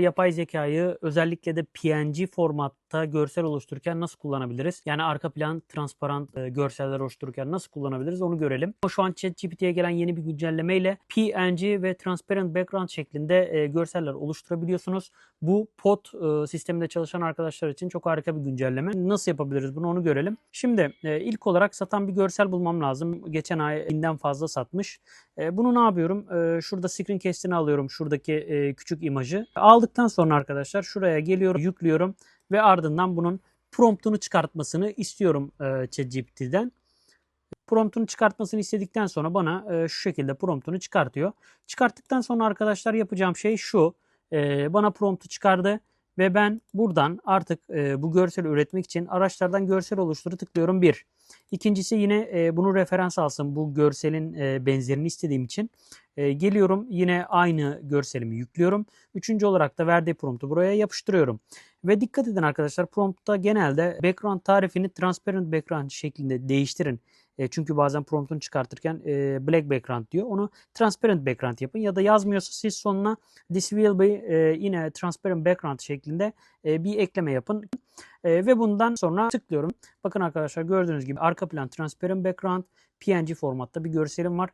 Yapay zekayı özellikle de PNG formatta görsel oluştururken nasıl kullanabiliriz? Yani arka plan transparan e, görseller oluştururken nasıl kullanabiliriz onu görelim. Şu an ChatGPT'ye gelen yeni bir güncelleme ile PNG ve transparent background şeklinde e, görseller oluşturabiliyorsunuz. Bu pod e, sisteminde çalışan arkadaşlar için çok harika bir güncelleme. Nasıl yapabiliriz bunu onu görelim. Şimdi e, ilk olarak satan bir görsel bulmam lazım. Geçen ay binden fazla satmış. E, bunu ne yapıyorum? E, şurada screen cast'ini alıyorum. Şuradaki e, küçük imajı. Aldıktan sonra arkadaşlar şuraya geliyorum, yüklüyorum ve ardından bunun promptunu çıkartmasını istiyorum e, ChatGPT'den. Promptunu çıkartmasını istedikten sonra bana e, şu şekilde promptunu çıkartıyor. Çıkarttıktan sonra arkadaşlar yapacağım şey şu. E, bana promptu çıkardı ve ben buradan artık e, bu görseli üretmek için araçlardan görsel oluşturu tıklıyorum bir. İkincisi yine e, bunu referans alsın bu görselin e, benzerini istediğim için. E, geliyorum yine aynı görselimi yüklüyorum. Üçüncü olarak da verdiği promptu buraya yapıştırıyorum. Ve dikkat edin arkadaşlar promptta genelde background tarifini transparent background şeklinde değiştirin. E, çünkü bazen promptunu çıkartırken e, black background diyor. Onu transparent background yapın ya da yazmıyorsa siz sonuna this will be e, yine transparent background şeklinde e, bir ekleme yapın. Ve bundan sonra tıklıyorum. Bakın arkadaşlar gördüğünüz gibi arka plan transparent background PNG formatta bir görselim var.